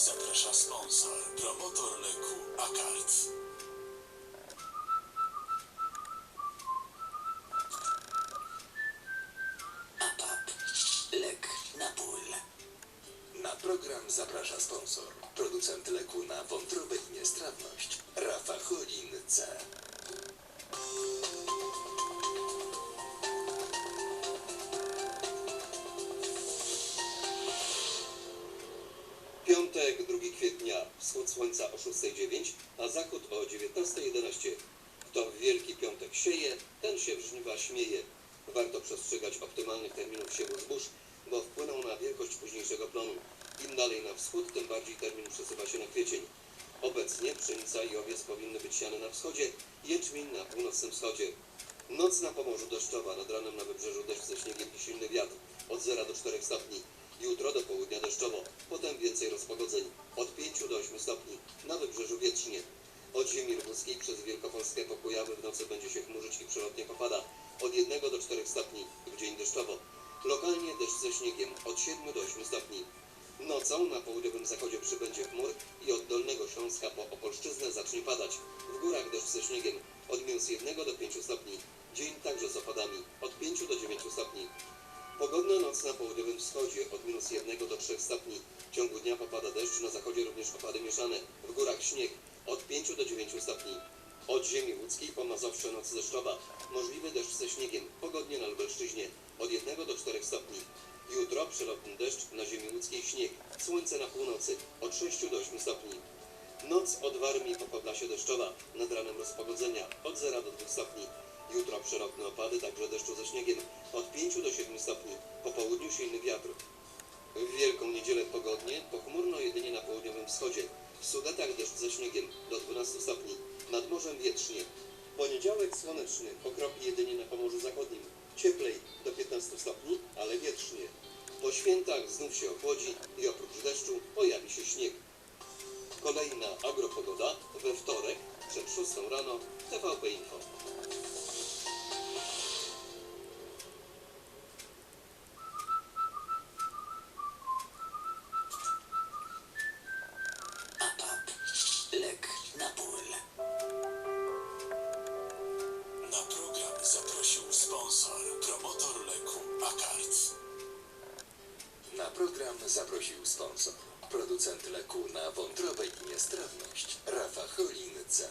zaprasza sponsor, promotor leku Akarc. APAP. Lek na ból. Na program zaprasza sponsor. Producent leku na wątrobę i niestrawność. Rafa Cholin C. wschód słońca o 6.09, a zachód o 19.11. Kto w Wielki Piątek sieje, ten się w śmieje. Warto przestrzegać optymalnych terminów siewu zbóż, bo wpłyną na wielkość późniejszego plonu. Im dalej na wschód, tym bardziej termin przesuwa się na kwiecień. Obecnie pszenica i owiec powinny być siane na wschodzie, jęczmień na północnym wschodzie. Noc na Pomorzu deszczowa, nad ranem na wybrzeżu deszcz ze śniegiem i silny wiatr, od 0 do 4 stopni. Jutro do południa deszczowo, potem więcej rozpogodzeń, od 5 do 8 stopni, na wybrzeżu wietrznie. Od ziemi lubuskiej przez Wielkopolskę po w nocy będzie się chmurzyć i przelotnie popada, od 1 do 4 stopni, w dzień deszczowo. Lokalnie deszcz ze śniegiem, od 7 do 8 stopni. Nocą na południowym zachodzie przybędzie chmur i od Dolnego Śląska po Opolszczyznę zacznie padać. W górach deszcz ze śniegiem od minus 1 do 5 stopni. Dzień także z opadami od 5 do 9 stopni. Pogodna noc na południowym wschodzie od minus 1 do 3 stopni. W ciągu dnia popada deszcz, na zachodzie również opady mieszane. W górach śnieg od 5 do 9 stopni. Od ziemi łódzkiej po Mazowsze noc deszczowa. Możliwy deszcz ze śniegiem. Pogodnie na Lubelszczyźnie od 1 do 4 stopni. Jutro przelotny deszcz na ziemi łódzkiej śnieg. Słońce na północy od 6 do 8 stopni. Noc od Warmii po Podlasie deszczowa, nad ranem rozpogodzenia od 0 do 2 stopni. Jutro przelotne opady, także deszczu ze śniegiem od 5 do 7 stopni. Po południu silny wiatr. W Wielką Niedzielę pogodnie, pochmurno jedynie na południowym wschodzie. W Sudetach deszcz ze śniegiem do 12 stopni. Nad morzem wietrznie. Poniedziałek słoneczny, okropi jedynie na Pomorzu Zachodnim. Cieplej do 15 stopni, ale wietrznie. Po świętach znów się ochłodzi i oprócz deszczu pojawi się śnieg. Kolejna agropogoda we wtorek przed 6 rano TVP Info. Program zaprosił sponsor. Producent leku na wątrobę i niestrawność. Rafa Cholin C.